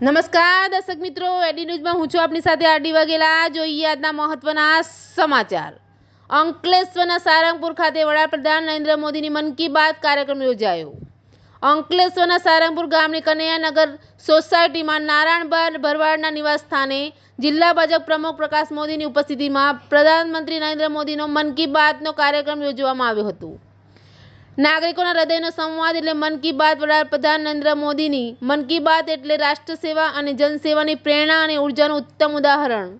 નમસ્કાર, દર્શક મિત્રો. એડી ન્યૂઝમાં હું છું આપની સાથે આરડી વાઘેલા. જોઈએ આજના મહત્વના સમાચાર. અંકલેશ્વરના સારંગપુર ખાતે વડાપ્રધાન નરેન્દ્ર મોદીની મન કી બાત કાર્યક્રમ યોજાયો. અંકલેશ્વરના સારંગપુર ગામની કનૈયાનગર સોસાયટીમાં નારાયણભાઈ ભરવાડના નિવાસ સ્થાને જિલ્લા ભાજપ પ્રમુખ પ્રકાશ મોદીની ઉપસ્થિતિમાં પ્રધાનમંત્રી નરેન્દ્ર મોદીનો મન કી બાતનો કાર્યક્રમ યોજવામાં આવ્યો હતો. નાગરિકોના હૃદયનો સંવાદ એટલે મન કી બાત વડાપ્રધાન નરેન્દ્ર મોદીની. મન કી બાત એટલે રાષ્ટ્ર સેવા અને જનસેવાની પ્રેરણા અને ઉર્જાનું ઉત્તમ ઉદાહરણ.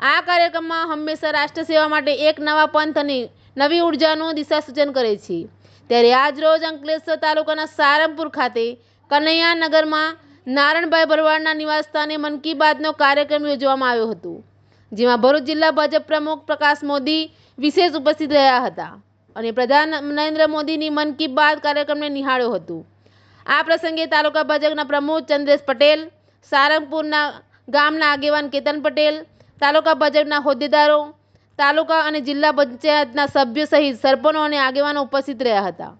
આ કાર્યક્રમમાં હંમેશા રાષ્ટ્ર સેવા માટે એક નવા પંથ અને નવી ઉર્જાનું દિશા સૂચન કરે છે. ત્યારે આજ રોજ અંકલેશ્વર તાલુકાના સારંગપુર ખાતે કનૈયાનગરમાં નારણભાઈ ભરવાડના નિવાસસ્થાને મન કી બાતનો કાર્યક્રમ યોજવામાં આવ્યો હતો, જેમાં ભરૂચ જિલ્લા ભાજપ પ્રમુખ પ્રકાશ મોદી વિશેષ ઉપસ્થિત રહ્યા હતા. અને પ્રધાન નરેન્દ્ર મોદીની મન કી બાત કાર્યક્રમને નિહાળ્યું હતું. આ પ્રસંગે તાલુકા ભાજપના પ્રમુખ ચંદ્રેશ પટેલ સારંગપુરના ગામના આગેવાન કેતન પટેલ તાલુકા ભાજપના હોદ્દેદારો તાલુકા અને જિલ્લા પંચાયતના સભ્યો સહિત સરપંચો અને આગેવાનો ઉપસ્થિત રહ્યા હતા.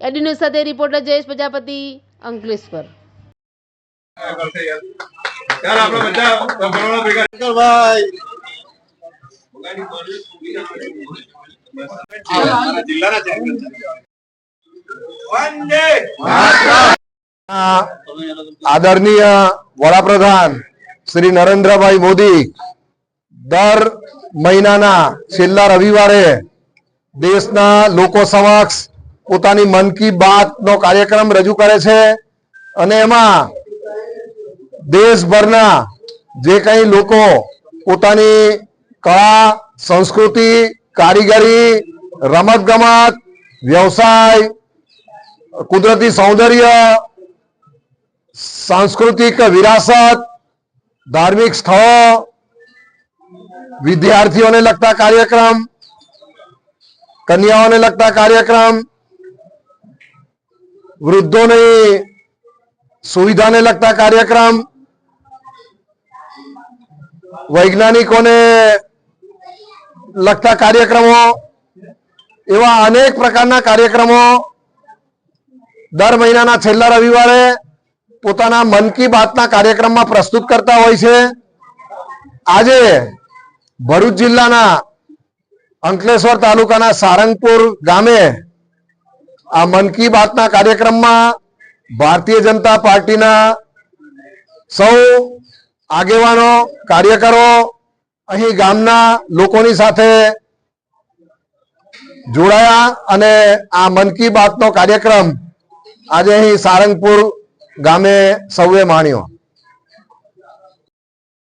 એડી ન્યૂઝ સાથે રિપોર્ટર જયેશ પ્રજાપતિ અંકલેશ્વર. ચાલ આદરણીય વડાપ્રધાન શ્રી નરેન્દ્રભાઈ મોદી, દર મહિનાના છેલ્લા રવિવારે દેશના લોકો સમક્ષ પોતાની મન કી બાત નો કાર્યક્રમ રજૂ કરે છે અને એમાં દેશભરના જે કઈ લોકો પોતાની કળા, સંસ્કૃતિ કારીગરી રમત ગમત વ્યવસાય કુદરતી સૌંદર્ય સાંસ્કૃતિક વિરાસત ધાર્મિક સ્થળો વિદ્યાર્થીઓને લગતા કાર્યક્રમ કન્યાઓને લગતા કાર્યક્રમ વૃદ્ધોની સુવિધાને લગતા કાર્યક્રમ વૈજ્ઞાનિકોને લગતા કાર્યક્રમો, એવા અનેક પ્રકારના કાર્યક્રમો દર મહિનાના છેલ્લા રવિવારે પોતાના મન કી બાતના કાર્યક્રમમાં પ્રસ્તુત કરતા હોય છે. આજે ભરૂચ જિલ્લાના અંકલેશ્વર તાલુકાના સારંગપુર ગામે આ મન કી બાતના કાર્યક્રમમાં ભારતીય જનતા પાર્ટીના સૌ આગેવાનો, કાર્યકરો અહીં ગામના લોકોની સાથે જોડાયા અને આ મન કી બાતનો કાર્યક્રમ આજે અહીં સારંગપુર ગામે સૌએ માણ્યો.